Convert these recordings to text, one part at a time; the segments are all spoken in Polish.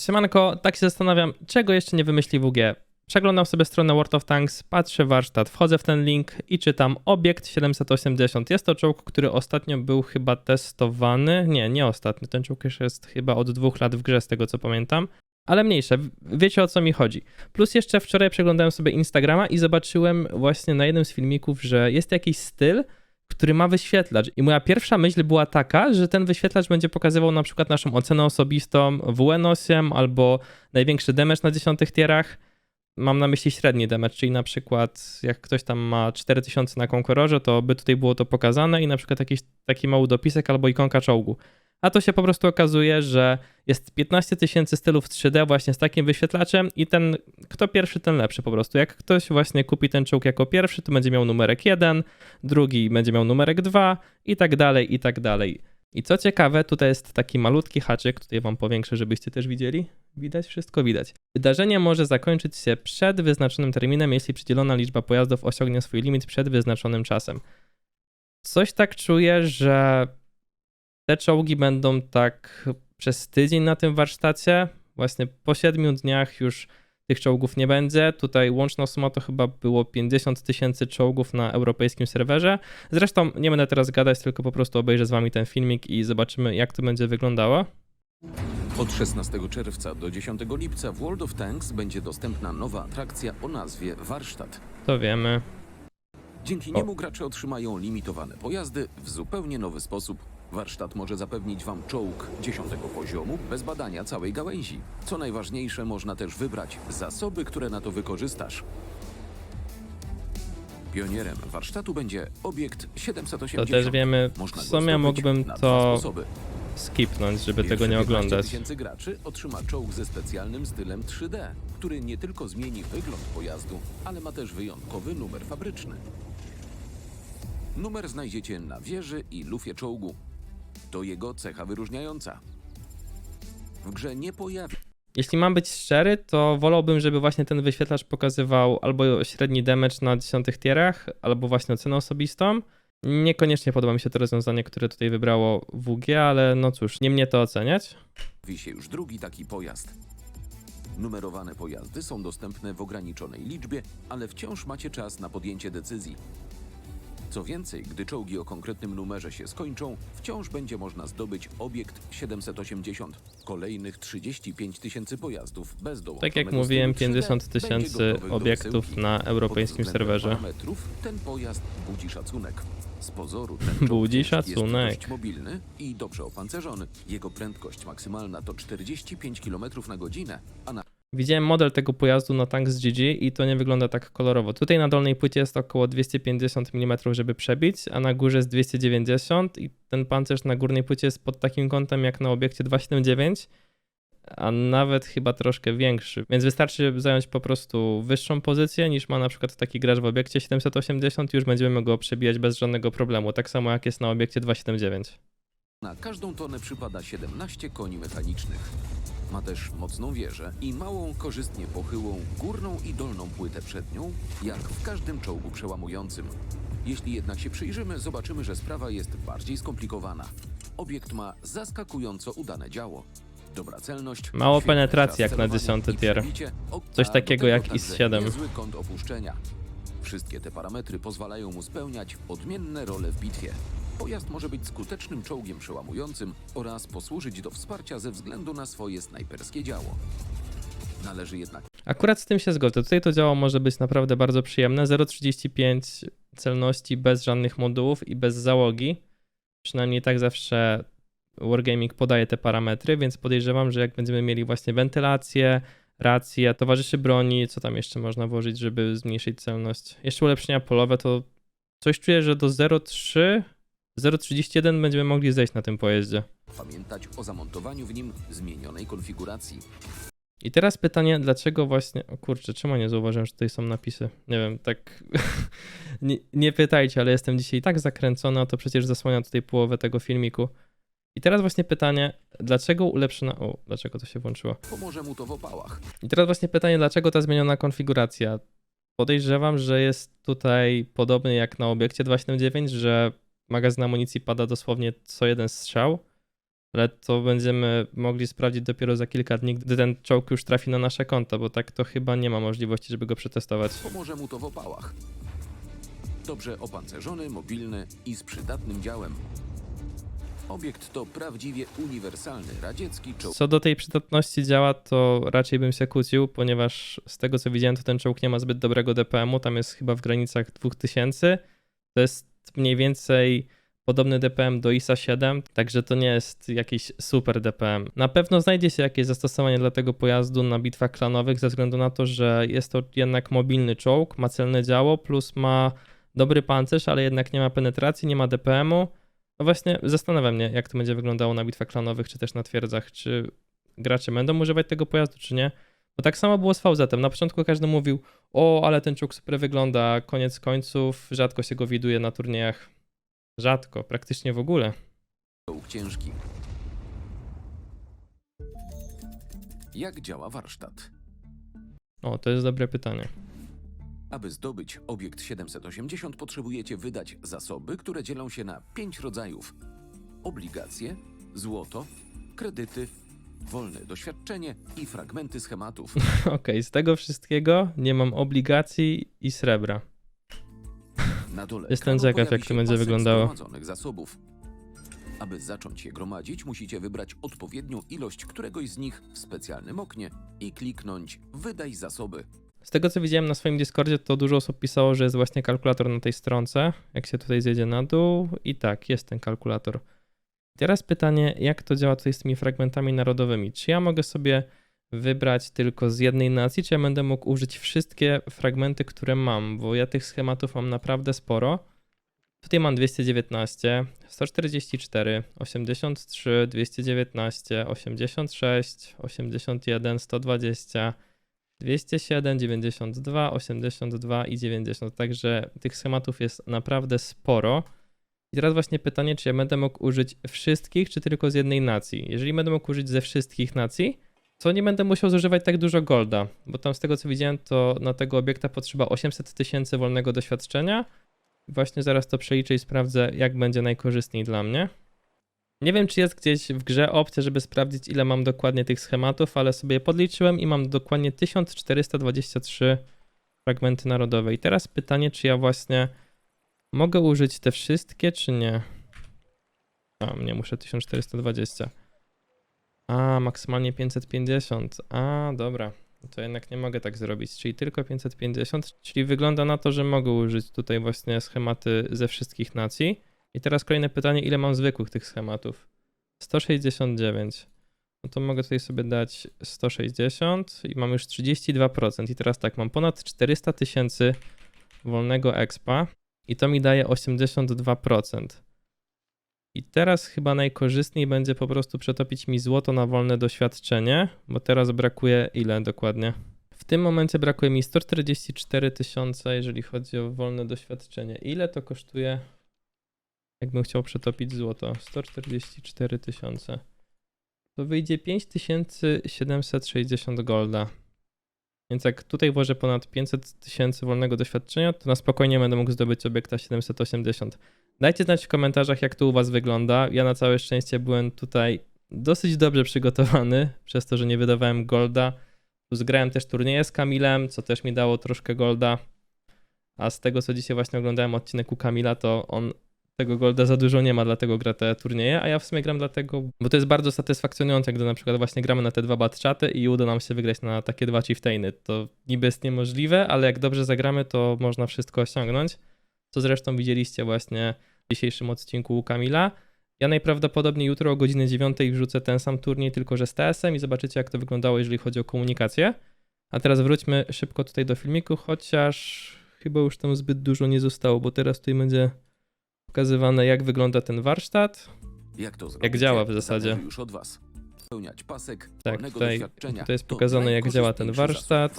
Siemanko, tak się zastanawiam, czego jeszcze nie wymyśli WG. Przeglądam sobie stronę World of Tanks, patrzę warsztat, wchodzę w ten link i czytam obiekt 780. Jest to czołg, który ostatnio był chyba testowany. Nie, nie ostatnio. Ten czołg już jest chyba od dwóch lat w grze, z tego co pamiętam. Ale mniejsze, wiecie o co mi chodzi. Plus jeszcze wczoraj przeglądałem sobie Instagrama i zobaczyłem właśnie na jednym z filmików, że jest jakiś styl, który ma wyświetlacz. I moja pierwsza myśl była taka, że ten wyświetlacz będzie pokazywał na przykład naszą ocenę osobistą w UN8 albo największy damage na dziesiątych tierach. Mam na myśli średni damage, czyli na przykład jak ktoś tam ma 4000 na Conquerorze, to by tutaj było to pokazane i na przykład jakiś taki mały dopisek albo ikonka czołgu. A to się po prostu okazuje, że jest 15 tysięcy stylów 3D właśnie z takim wyświetlaczem i ten, kto pierwszy, ten lepszy po prostu. Jak ktoś właśnie kupi ten czołg jako pierwszy, to będzie miał numerek 1, drugi będzie miał numerek 2 i tak dalej, i tak dalej. I co ciekawe, tutaj jest taki malutki haczyk, tutaj wam powiększę, żebyście też widzieli. Widać? Wszystko widać. Wydarzenie może zakończyć się przed wyznaczonym terminem, jeśli przydzielona liczba pojazdów osiągnie swój limit przed wyznaczonym czasem. Coś tak czuję, że te czołgi będą tak przez tydzień na tym warsztacie. Właśnie po siedmiu dniach już tych czołgów nie będzie. Tutaj łączna suma to chyba było 50 tysięcy czołgów na europejskim serwerze. Zresztą nie będę teraz gadać, tylko po prostu obejrzę z wami ten filmik i zobaczymy, jak to będzie wyglądało. Od 16 czerwca do 10 lipca w World of Tanks będzie dostępna nowa atrakcja o nazwie Warsztat. To wiemy. Dzięki niemu gracze otrzymają limitowane pojazdy w zupełnie nowy sposób. Warsztat może zapewnić Wam czołg 10 poziomu bez badania całej gałęzi. Co najważniejsze, można też wybrać zasoby, które na to wykorzystasz. Pionierem warsztatu będzie obiekt 780. To też wiemy. W sumie mógłbym to sposoby. skipnąć, żeby tego Pierwsze nie 15 oglądać. tysięcy graczy otrzyma czołg ze specjalnym stylem 3D, który nie tylko zmieni wygląd pojazdu, ale ma też wyjątkowy numer fabryczny. Numer znajdziecie na wieży i lufie czołgu. To jego cecha wyróżniająca. W grze nie pojawi Jeśli mam być szczery, to wolałbym, żeby właśnie ten wyświetlacz pokazywał albo średni damage na dziesiątych tierach, albo właśnie ocenę osobistą. Niekoniecznie podoba mi się to rozwiązanie, które tutaj wybrało WG, ale no cóż, nie mnie to oceniać. się już drugi taki pojazd. Numerowane pojazdy są dostępne w ograniczonej liczbie, ale wciąż macie czas na podjęcie decyzji. Co więcej, gdy czołgi o konkretnym numerze się skończą, wciąż będzie można zdobyć obiekt 780, kolejnych 35 tysięcy pojazdów bez Tak jak mówiłem, stylu 3D 50 będzie tysięcy obiektów na europejskim serwerze. ten pojazd budzi szacunek. Z pozoru ten Budzi jest szacunek. dość mobilny i dobrze opancerzony. Jego prędkość maksymalna to 45 km na godzinę, a na Widziałem model tego pojazdu na Tanks GG i to nie wygląda tak kolorowo. Tutaj na dolnej płycie jest około 250 mm, żeby przebić, a na górze jest 290 i ten pancerz na górnej płycie jest pod takim kątem jak na obiekcie 279, a nawet chyba troszkę większy. Więc wystarczy zająć po prostu wyższą pozycję niż ma na przykład taki gracz w obiekcie 780 i już będziemy go przebijać bez żadnego problemu. Tak samo jak jest na obiekcie 279. Na każdą tonę przypada 17 koni mechanicznych. Ma też mocną wieżę i małą, korzystnie pochyłą górną i dolną płytę przednią, jak w każdym czołgu przełamującym. Jeśli jednak się przyjrzymy, zobaczymy, że sprawa jest bardziej skomplikowana. Obiekt ma zaskakująco udane działo. Dobra celność, Mało penetracji jak na celowania 10 i tier. Coś takiego jak także IS-7. Niezły kąt opuszczenia. Wszystkie te parametry pozwalają mu spełniać odmienne role w bitwie. Pojazd może być skutecznym czołgiem przełamującym oraz posłużyć do wsparcia ze względu na swoje snajperskie działo. Należy jednak Akurat z tym się zgodzę. Tutaj to działo może być naprawdę bardzo przyjemne. 0,35 celności bez żadnych modułów i bez załogi. Przynajmniej tak zawsze Wargaming podaje te parametry, więc podejrzewam, że jak będziemy mieli właśnie wentylację, rację, towarzyszy broni, co tam jeszcze można włożyć, żeby zmniejszyć celność. Jeszcze ulepszenia polowe, to coś czuję, że do 0,3, 0,31 będziemy mogli zejść na tym pojeździe. pamiętać o zamontowaniu w nim zmienionej konfiguracji. I teraz pytanie, dlaczego właśnie. O kurczę, czemu nie zauważyłem, że tutaj są napisy? Nie wiem, tak. nie, nie pytajcie, ale jestem dzisiaj tak zakręcony, a to przecież zasłania tutaj połowę tego filmiku. I teraz właśnie pytanie, dlaczego ulepszona. O, dlaczego to się włączyło? Pomoże mu to w opałach. I teraz właśnie pytanie, dlaczego ta zmieniona konfiguracja? Podejrzewam, że jest tutaj podobny jak na obiekcie 279, że magazyn amunicji pada dosłownie co jeden strzał. ale to będziemy mogli sprawdzić dopiero za kilka dni, gdy ten czołg już trafi na nasze konto, bo tak to chyba nie ma możliwości, żeby go przetestować. Pomoże mu to w opałach. Dobrze opancerzony, mobilny i z przydatnym działem. Obiekt to prawdziwie uniwersalny radziecki czołg Co do tej przydatności działa, to raczej bym się kłócił, ponieważ z tego co widziałem, to ten czołg nie ma zbyt dobrego DPM-u, tam jest chyba w granicach 2000. To jest mniej więcej podobny DPM do ISA 7, także to nie jest jakiś super DPM. Na pewno znajdzie się jakieś zastosowanie dla tego pojazdu na bitwach klanowych, ze względu na to, że jest to jednak mobilny czołg, ma celne działo, plus ma dobry pancerz, ale jednak nie ma penetracji, nie ma DPM-u. No właśnie, zastanawiam mnie, jak to będzie wyglądało na bitwach klanowych, czy też na twierdzach, czy gracze będą używać tego pojazdu, czy nie. Bo tak samo było z VZ-em. Na początku każdy mówił, o, ale ten czołg super wygląda, koniec końców, rzadko się go widuje na turniejach. Rzadko, praktycznie w ogóle. czołg ciężki. Jak działa warsztat? O, to jest dobre pytanie. Aby zdobyć obiekt 780 potrzebujecie wydać zasoby, które dzielą się na pięć rodzajów: obligacje, złoto, kredyty, wolne doświadczenie i fragmenty schematów. Okej, z tego wszystkiego nie mam obligacji i srebra. Na dole Jestem ciekaw, jak to będzie wyglądało. zasobów. Aby zacząć je gromadzić, musicie wybrać odpowiednią ilość któregoś z nich w specjalnym oknie i kliknąć Wydaj zasoby. Z tego co widziałem na swoim Discordzie, to dużo osób pisało, że jest właśnie kalkulator na tej stronce. Jak się tutaj zjedzie na dół, i tak, jest ten kalkulator. Teraz pytanie, jak to działa tutaj z tymi fragmentami narodowymi? Czy ja mogę sobie wybrać tylko z jednej nacji, czy ja będę mógł użyć wszystkie fragmenty, które mam? Bo ja tych schematów mam naprawdę sporo. Tutaj mam 219, 144, 83, 219, 86, 81, 120, 207, 92, 82 i 90. Także tych schematów jest naprawdę sporo. I teraz właśnie pytanie, czy ja będę mógł użyć wszystkich, czy tylko z jednej nacji? Jeżeli będę mógł użyć ze wszystkich nacji, to nie będę musiał zużywać tak dużo golda, bo tam z tego co widziałem, to na tego obiekta potrzeba 800 tysięcy wolnego doświadczenia. Właśnie zaraz to przeliczę i sprawdzę, jak będzie najkorzystniej dla mnie. Nie wiem, czy jest gdzieś w grze opcja, żeby sprawdzić, ile mam dokładnie tych schematów, ale sobie podliczyłem i mam dokładnie 1423 fragmenty narodowe. I teraz pytanie, czy ja właśnie mogę użyć te wszystkie, czy nie? A, nie, muszę 1420. A, maksymalnie 550. A, dobra. To jednak nie mogę tak zrobić, czyli tylko 550, czyli wygląda na to, że mogę użyć tutaj właśnie schematy ze wszystkich nacji. I teraz kolejne pytanie, ile mam zwykłych tych schematów? 169. No to mogę tutaj sobie dać 160 i mam już 32%. I teraz tak, mam ponad 400 tysięcy wolnego expa i to mi daje 82%. I teraz chyba najkorzystniej będzie po prostu przetopić mi złoto na wolne doświadczenie, bo teraz brakuje ile dokładnie? W tym momencie brakuje mi 144 tysiące, jeżeli chodzi o wolne doświadczenie. Ile to kosztuje? Jakbym chciał przetopić złoto. 144 tysiące. To wyjdzie 5760 golda. Więc jak tutaj włożę ponad 500 tysięcy wolnego doświadczenia, to na spokojnie będę mógł zdobyć obiekta 780. Dajcie znać w komentarzach, jak to u Was wygląda. Ja na całe szczęście byłem tutaj dosyć dobrze przygotowany, przez to, że nie wydawałem golda. Plus grałem też turnieje z Kamilem, co też mi dało troszkę golda. A z tego, co dzisiaj właśnie oglądałem odcinek u Kamila, to on tego golda za dużo nie ma, dlatego gra te turnieje, a ja w sumie gram dlatego, bo to jest bardzo satysfakcjonujące, gdy na przykład właśnie gramy na te dwa batchaty i uda nam się wygrać na takie dwa chieftainy. To niby jest niemożliwe, ale jak dobrze zagramy, to można wszystko osiągnąć, co zresztą widzieliście właśnie w dzisiejszym odcinku u Kamila. Ja najprawdopodobniej jutro o godzinie 9 wrzucę ten sam turniej, tylko że z TS-em i zobaczycie jak to wyglądało, jeżeli chodzi o komunikację. A teraz wróćmy szybko tutaj do filmiku, chociaż chyba już tam zbyt dużo nie zostało, bo teraz tutaj będzie pokazywane jak wygląda ten warsztat. Jak to zrobić? działa w zasadzie. Już od Was. Spełniać pasek Tak, tutaj- tutaj jest pokazane, jak działa ten warsztat.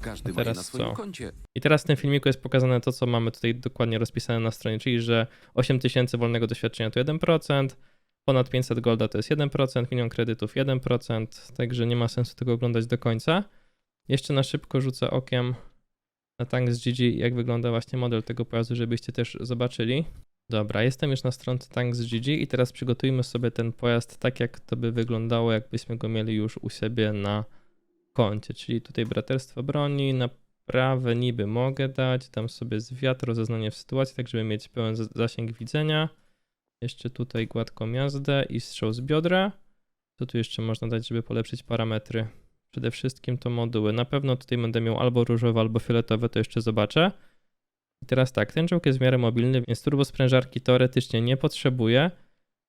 Każdy A teraz na swoim co? koncie. I teraz w tym filmiku jest pokazane to, co mamy tutaj dokładnie rozpisane na stronie, czyli że 8000 wolnego doświadczenia to 1%, ponad 500 golda to jest 1%, milion kredytów 1%, także nie ma sensu tego oglądać do końca. Jeszcze na szybko rzucę okiem na Tanks GG, jak wygląda właśnie model tego pojazdu, żebyście też zobaczyli. Dobra, jestem już na stronce Tanks.gg i teraz przygotujmy sobie ten pojazd tak, jak to by wyglądało, jakbyśmy go mieli już u siebie na koncie. Czyli tutaj braterstwo broni, naprawę niby mogę dać, dam sobie zwiat, rozeznanie w sytuacji, tak żeby mieć pełen zasięg widzenia. Jeszcze tutaj gładką jazdę i strzał z biodra. Co tu jeszcze można dać, żeby polepszyć parametry? Przede wszystkim to moduły. Na pewno tutaj będę miał albo różowe, albo fioletowe, to jeszcze zobaczę. I teraz tak, ten czołg jest w miarę mobilny, więc turbosprężarki teoretycznie nie potrzebuję,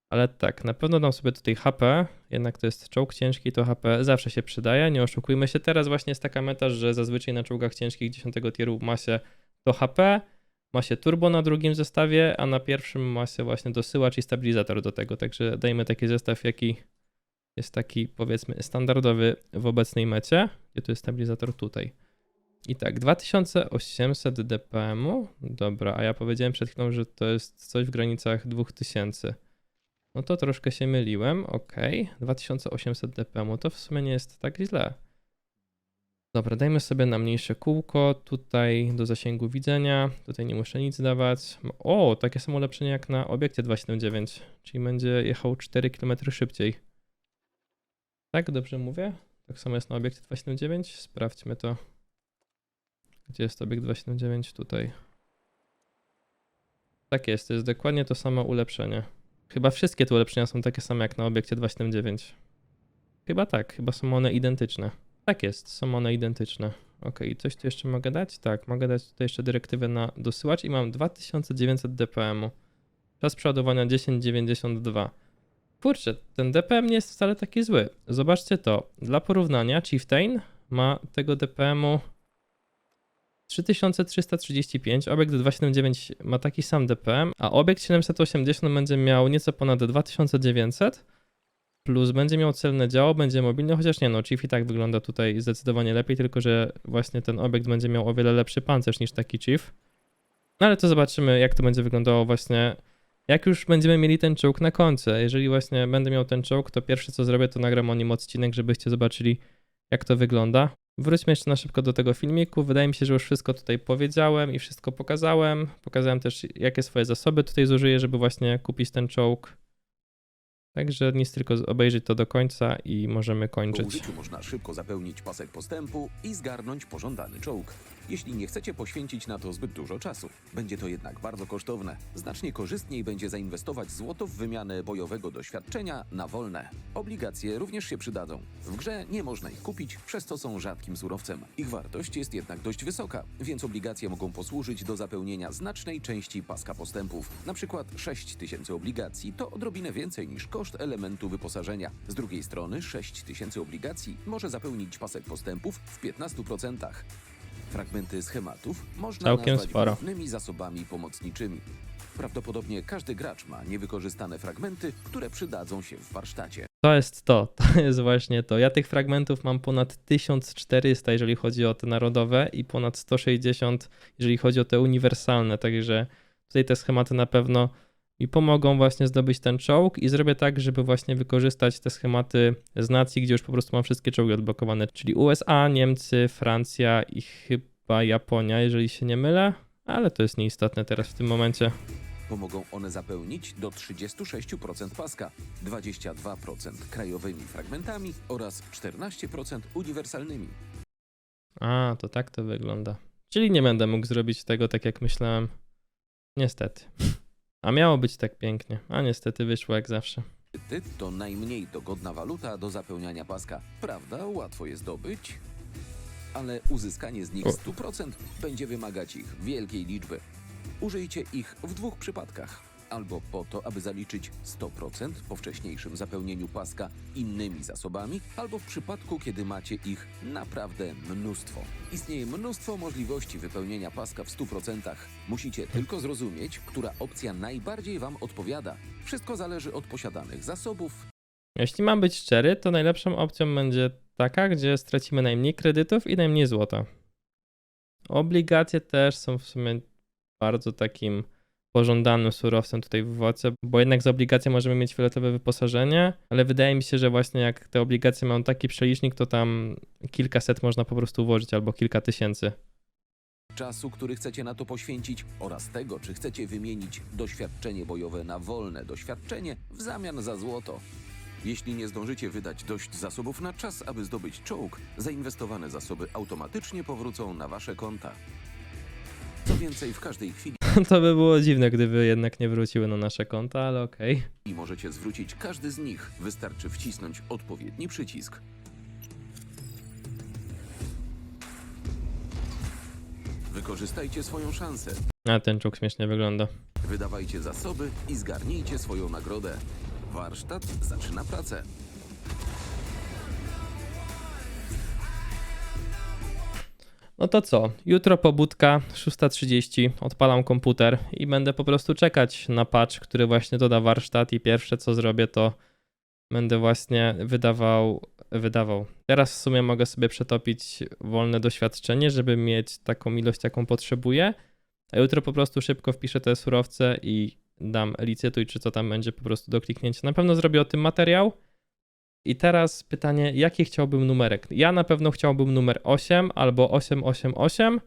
ale tak, na pewno dam sobie tutaj HP, jednak to jest czołg ciężki, to HP zawsze się przydaje, nie oszukujmy się. Teraz właśnie jest taka meta, że zazwyczaj na czołgach ciężkich 10 tieru ma się to HP, ma się turbo na drugim zestawie, a na pierwszym ma się właśnie dosyłacz i stabilizator do tego, także dajmy taki zestaw, jaki jest taki powiedzmy standardowy w obecnej mecie, gdzie tu jest stabilizator tutaj. I tak, 2800 dpm. Dobra, a ja powiedziałem przed chwilą, że to jest coś w granicach 2000. No to troszkę się myliłem. Ok, 2800 dpm to w sumie nie jest tak źle. Dobra, dajmy sobie na mniejsze kółko. Tutaj do zasięgu widzenia. Tutaj nie muszę nic dawać. O, takie samo ulepszenie jak na obiekcie 279, czyli będzie jechał 4 km szybciej. Tak, dobrze mówię? Tak samo jest na obiekcie 279. Sprawdźmy to. Gdzie jest obiekt 279? Tutaj. Tak jest, to jest dokładnie to samo ulepszenie. Chyba wszystkie te ulepszenia są takie same jak na obiekcie 279. Chyba tak, chyba są one identyczne. Tak jest, są one identyczne. Ok, coś tu jeszcze mogę dać? Tak, mogę dać tutaj jeszcze dyrektywę na dosyłacz i mam 2900 dpm. Czas przeładowania 1092. Kurczę, ten DPM nie jest wcale taki zły. Zobaczcie to. Dla porównania, Chieftain ma tego DPM-u 3335, obiekt 279 ma taki sam DPM, a obiekt 780 będzie miał nieco ponad 2900, plus będzie miał celne działo, będzie mobilny, chociaż nie no, Chief i tak wygląda tutaj zdecydowanie lepiej, tylko że właśnie ten obiekt będzie miał o wiele lepszy pancerz niż taki Chief. No ale to zobaczymy, jak to będzie wyglądało właśnie, jak już będziemy mieli ten czołg na koncie. Jeżeli właśnie będę miał ten czołg, to pierwsze co zrobię, to nagram o nim odcinek, żebyście zobaczyli, jak to wygląda. Wróćmy jeszcze na szybko do tego filmiku. Wydaje mi się, że już wszystko tutaj powiedziałem i wszystko pokazałem. Pokazałem też, jakie swoje zasoby tutaj zużyję, żeby właśnie kupić ten czołg. Także nic, tylko obejrzeć to do końca i możemy Po kończyć. użyciu można szybko zapełnić pasek postępu i zgarnąć pożądany czołg. Jeśli nie chcecie poświęcić na to zbyt dużo czasu, będzie to jednak bardzo kosztowne. Znacznie korzystniej będzie zainwestować złoto w wymianę bojowego doświadczenia na wolne. Obligacje również się przydadzą. W grze nie można ich kupić, przez co są rzadkim surowcem. Ich wartość jest jednak dość wysoka, więc obligacje mogą posłużyć do zapełnienia znacznej części paska postępów. Na przykład 6000 obligacji to odrobinę więcej niż koszt elementu wyposażenia. Z drugiej strony 6000 obligacji może zapełnić pasek postępów w 15%. Fragmenty schematów można Całkiem nazwać sporo. głównymi zasobami pomocniczymi. Prawdopodobnie każdy gracz ma niewykorzystane fragmenty, które przydadzą się w warsztacie. To jest to, to jest właśnie to. Ja tych fragmentów mam ponad 1400, jeżeli chodzi o te narodowe, i ponad 160, jeżeli chodzi o te uniwersalne. Także tutaj te schematy na pewno mi pomogą właśnie zdobyć ten czołg i zrobię tak, żeby właśnie wykorzystać te schematy z nacji, gdzie już po prostu mam wszystkie czołgi odblokowane, czyli USA, Niemcy, Francja i chyba Japonia, jeżeli się nie mylę, ale to jest nieistotne teraz w tym momencie. Pomogą one zapełnić do 36% paska, 22% krajowymi fragmentami oraz 14% uniwersalnymi. A, to tak to wygląda. Czyli nie będę mógł zrobić tego tak, jak myślałem. Niestety. A miało być tak pięknie, a niestety wyszło jak zawsze. Ty to najmniej dogodna waluta do zapełniania paska. Prawda, łatwo je zdobyć, ale uzyskanie z nich O. 100% będzie wymagać ich wielkiej liczby. Użyjcie ich w dwóch przypadkach. Albo po to, aby zaliczyć 100% po wcześniejszym zapełnieniu paska innymi zasobami, albo w przypadku, kiedy macie ich naprawdę mnóstwo. Istnieje mnóstwo możliwości wypełnienia paska w 100%. Musicie tylko zrozumieć, która opcja najbardziej Wam odpowiada. Wszystko zależy od posiadanych zasobów Jeśli mam być szczery, to najlepszą opcją będzie taka, gdzie stracimy najmniej kredytów i najmniej złota. Obligacje też są w sumie bardzo takim pożądanym surowcem tutaj w WOCE, bo jednak z obligacją możemy mieć fioletowe wyposażenie, ale wydaje mi się, że właśnie jak te obligacje mają taki przelicznik, to tam kilkaset można po prostu ułożyć albo kilka tysięcy. czasu, który chcecie na to poświęcić oraz tego, czy chcecie wymienić doświadczenie bojowe na wolne doświadczenie w zamian za złoto. Jeśli nie zdążycie wydać dość zasobów na czas, aby zdobyć czołg, zainwestowane zasoby automatycznie powrócą na wasze konta. Co więcej, w każdej chwili To by było dziwne, gdyby jednak nie wróciły na nasze konta, ale okej. możecie zwrócić każdy z nich. Wystarczy wcisnąć odpowiedni przycisk. Wykorzystajcie swoją szansę. A ten czołg śmiesznie wygląda. Wydawajcie zasoby i zgarnijcie swoją nagrodę. Warsztat zaczyna pracę. No to co? Jutro pobudka 6.30, odpalam komputer i będę po prostu czekać na patch, który właśnie doda warsztat i pierwsze co zrobię to będę właśnie wydawał, wydawał. Teraz w sumie mogę sobie przetopić wolne doświadczenie, żeby mieć taką ilość jaką potrzebuję, a jutro po prostu szybko wpiszę te surowce i dam licytuj czy co tam będzie po prostu do kliknięcia. Na pewno zrobię o tym materiał. I teraz pytanie, jaki chciałbym numerek? Ja na pewno chciałbym numer 8 albo 888.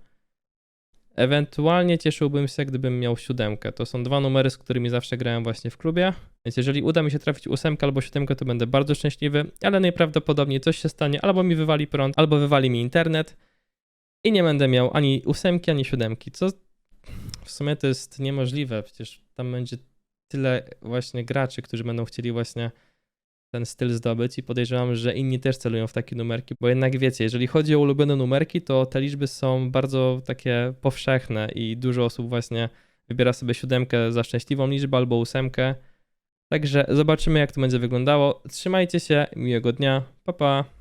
Ewentualnie cieszyłbym się, gdybym miał siódemkę. To są dwa numery, z którymi zawsze grałem właśnie w klubie. Więc jeżeli uda mi się trafić ósemkę albo siódemkę, to będę bardzo szczęśliwy, ale najprawdopodobniej coś się stanie, albo mi wywali prąd, albo wywali mi internet i nie będę miał ani ósemki, ani siódemki, co w sumie to jest niemożliwe. Przecież tam będzie tyle właśnie graczy, którzy będą chcieli właśnie ten styl zdobyć i podejrzewam, że inni też celują w takie numerki, bo jednak wiecie, jeżeli chodzi o ulubione numerki, to te liczby są bardzo takie powszechne i dużo osób właśnie wybiera sobie siódemkę za szczęśliwą liczbę albo ósemkę. Także zobaczymy, jak to będzie wyglądało. Trzymajcie się, miłego dnia, pa pa.